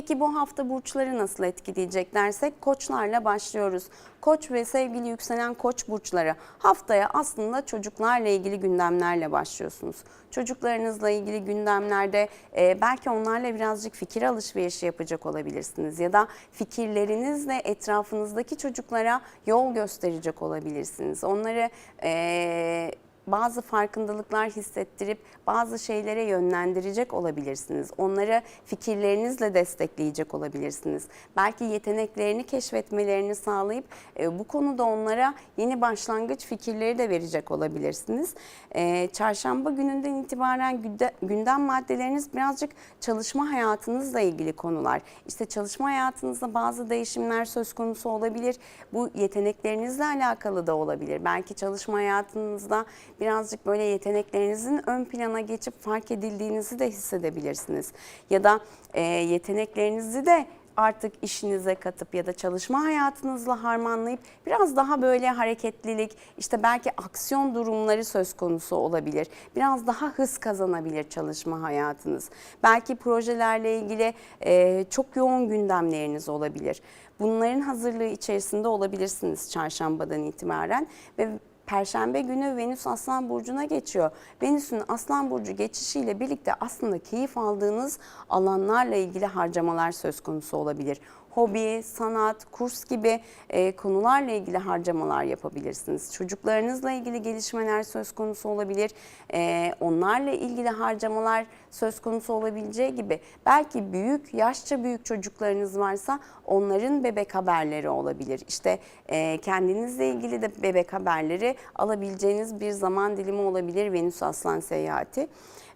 Peki bu hafta burçları nasıl etkileyecek dersek koçlarla başlıyoruz. Koç ve sevgili yükselen koç burçları haftaya aslında çocuklarla ilgili gündemlerle başlıyorsunuz. Çocuklarınızla ilgili gündemlerde e, belki onlarla birazcık fikir alışverişi yapacak olabilirsiniz ya da fikirlerinizle etrafınızdaki çocuklara yol gösterecek olabilirsiniz. Onları e, bazı farkındalıklar hissettirip bazı şeylere yönlendirecek olabilirsiniz. Onları fikirlerinizle destekleyecek olabilirsiniz. Belki yeteneklerini keşfetmelerini sağlayıp e, bu konuda onlara yeni başlangıç fikirleri de verecek olabilirsiniz. E, çarşamba gününden itibaren günde- gündem maddeleriniz birazcık çalışma hayatınızla ilgili konular. İşte çalışma hayatınızda bazı değişimler söz konusu olabilir. Bu yeteneklerinizle alakalı da olabilir. Belki çalışma hayatınızda birazcık böyle yeteneklerinizin ön plana geçip fark edildiğinizi de hissedebilirsiniz. Ya da e, yeteneklerinizi de artık işinize katıp ya da çalışma hayatınızla harmanlayıp biraz daha böyle hareketlilik, işte belki aksiyon durumları söz konusu olabilir. Biraz daha hız kazanabilir çalışma hayatınız. Belki projelerle ilgili e, çok yoğun gündemleriniz olabilir. Bunların hazırlığı içerisinde olabilirsiniz çarşambadan itibaren ve Perşembe günü Venüs Aslan Burcu'na geçiyor. Venüs'ün Aslan Burcu geçişiyle birlikte aslında keyif aldığınız alanlarla ilgili harcamalar söz konusu olabilir. Hobi, sanat, kurs gibi e, konularla ilgili harcamalar yapabilirsiniz. Çocuklarınızla ilgili gelişmeler söz konusu olabilir. E, onlarla ilgili harcamalar söz konusu olabileceği gibi belki büyük, yaşça büyük çocuklarınız varsa onların bebek haberleri olabilir. İşte e, kendinizle ilgili de bebek haberleri alabileceğiniz bir zaman dilimi olabilir Venüs Aslan seyahati.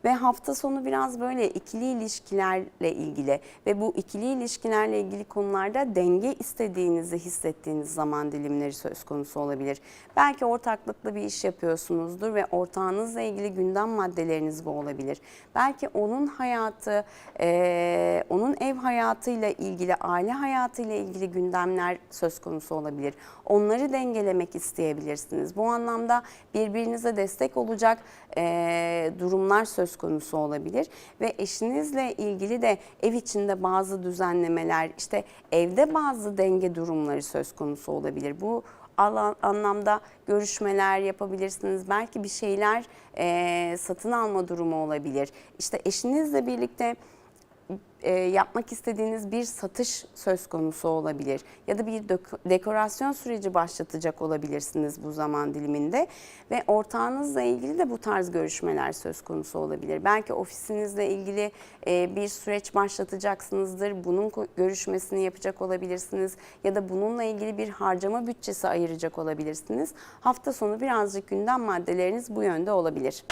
Ve hafta sonu biraz böyle ikili ilişkilerle ilgili ve bu ikili ilişkilerle ilgili konularda denge istediğinizi hissettiğiniz zaman dilimleri söz konusu olabilir. Belki ortaklıklı bir iş yapıyorsunuzdur ve ortağınızla ilgili gündem maddeleriniz bu olabilir. Belki onun hayatı, eee, onun ev hayatıyla ilgili, aile hayatıyla ilgili gündemler söz konusu olabilir. Onları dengelemek isteyebilirsiniz. Bu anlamda birbirinize destek olacak eee, durumlar söz konusu olabilir ve eşinizle ilgili de ev içinde bazı düzenlemeler, işte evde bazı denge durumları söz konusu olabilir. Bu alan, anlamda görüşmeler yapabilirsiniz. Belki bir şeyler eee, satın alma durumu olabilir. İşte eşinizle birlikte e, yapmak istediğiniz bir satış söz konusu olabilir ya da bir dekorasyon süreci başlatacak olabilirsiniz bu zaman diliminde ve ortağınızla ilgili de bu tarz görüşmeler söz konusu olabilir. Belki ofisinizle ilgili e, bir süreç başlatacaksınızdır. Bunun görüşmesini yapacak olabilirsiniz ya da bununla ilgili bir harcama bütçesi ayıracak olabilirsiniz. Hafta sonu birazcık gündem maddeleriniz bu yönde olabilir.